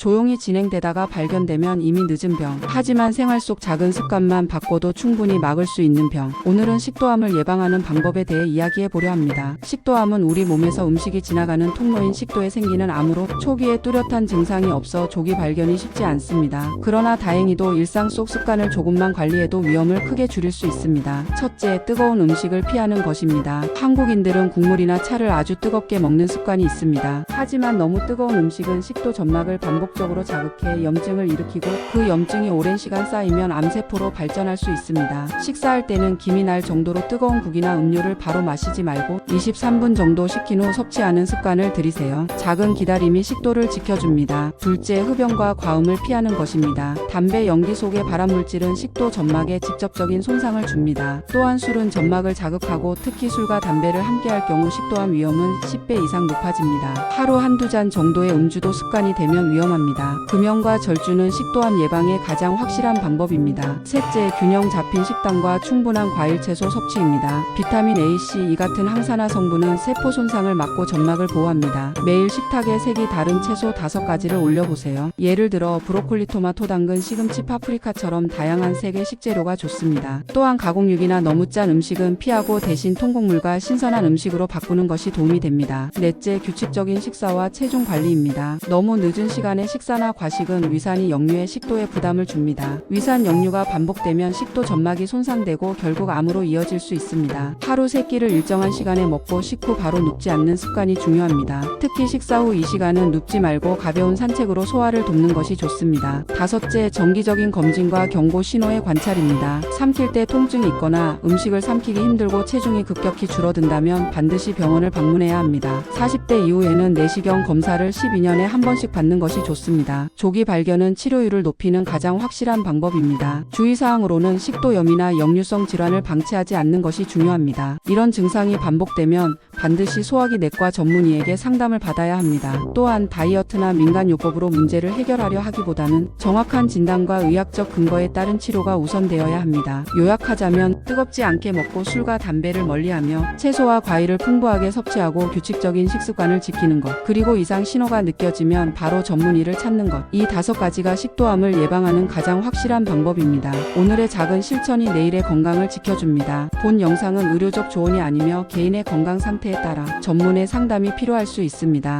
조용히 진행되다가 발견되면 이미 늦은 병. 하지만 생활 속 작은 습관만 바꿔도 충분히 막을 수 있는 병. 오늘은 식도암을 예방하는 방법에 대해 이야기해 보려 합니다. 식도암은 우리 몸에서 음식이 지나가는 통로인 식도에 생기는 암으로 초기에 뚜렷한 증상이 없어 조기 발견이 쉽지 않습니다. 그러나 다행히도 일상 속 습관을 조금만 관리해도 위험을 크게 줄일 수 있습니다. 첫째, 뜨거운 음식을 피하는 것입니다. 한국인들은 국물이나 차를 아주 뜨겁게 먹는 습관이 있습니다. 하지만 너무 뜨거운 음식은 식도 점막을 반복 적으로 자극해 염증을 일으키고 그 염증이 오랜 시간 쌓이면 암세포로 발전할 수 있습니다. 식사할 때는 김이 날 정도로 뜨거운 국이나 음료를 바로 마시지 말고 23분 정도 식힌 후 섭취하는 습관을 들이세요. 작은 기다림이 식도를 지켜줍니다. 둘째, 흡연과 과음을 피하는 것입니다. 담배 연기 속의 발암물질은 식도 점막에 직접적인 손상을 줍니다. 또한 술은 점막을 자극하고 특히 술과 담배를 함께할 경우 식도암 위험은 10배 이상 높아집니다. 하루 한두 잔 정도의 음주도 습관이 되면 위험합니다. 금연과 절주는 식도암 예방에 가장 확실한 방법입니다. 셋째, 균형 잡힌 식단과 충분한 과일 채소 섭취입니다. 비타민 A, C, E 같은 항산 화 성분은 세포 손상을 막고 점막을 보호합니다. 매일 식탁에 색이 다른 채소 다섯 가지를 올려보세요. 예를 들어 브로콜리, 토마토, 당근, 시금치, 파프리카처럼 다양한 색의 식재료가 좋습니다. 또한 가공육이나 너무 짠 음식은 피하고 대신 통곡물과 신선한 음식으로 바꾸는 것이 도움이 됩니다. 넷째, 규칙적인 식사와 체중 관리입니다. 너무 늦은 시간에 식사나 과식은 위산이 역류해 식도에 부담을 줍니다. 위산 역류가 반복되면 식도 점막이 손상되고 결국 암으로 이어질 수 있습니다. 하루 세 끼를 일정한 시간에 먹고 식후 바로 눕지 않는 습관이 중요합니다. 특히 식사 후 이 시간은 눕지 말고 가벼운 산책으로 소화를 돕는 것이 좋습니다. 다섯째, 정기적인 검진과 경고 신호의 관찰입니다. 삼킬 때 통증이 있거나 음식을 삼키기 힘들고 체중이 급격히 줄어든다면 반드시 병원을 방문해야 합니다. 40대 이후에는 내시경 검사를 12년에 한 번씩 받는 것이 좋습니다. 조기 발견은 치료율을 높이는 가장 확실한 방법입니다. 주의사항으로는 식도염이나 역류성 질환을 방치하지 않는 것이 중요합니다. 이런 증상이 반복되 면 반드시 소화기 내과 전문의에게 상담을 받아야 합니다. 또한 다이어트나 민간요법으로 문제를 해결하려 하기보다는 정확한 진단과 의학적 근거에 따른 치료가 우선되어야 합니다. 요약하자면 뜨겁지 않게 먹고 술과 담배를 멀리하며 채소와 과일을 풍부하게 섭취하고 규칙적인 식습관을 지키는 것 그리고 이상 신호가 느껴지면 바로 전문의를 찾는 것 이 다섯 가지가 식도암을 예방하는 가장 확실한 방법입니다. 오늘의 작은 실천이 내일의 건강을 지켜줍니다. 본 영상은 의료적 조언이 아니며 개인의 건강 상태에 따라 전문의 상담이 필요할 수 있습니다.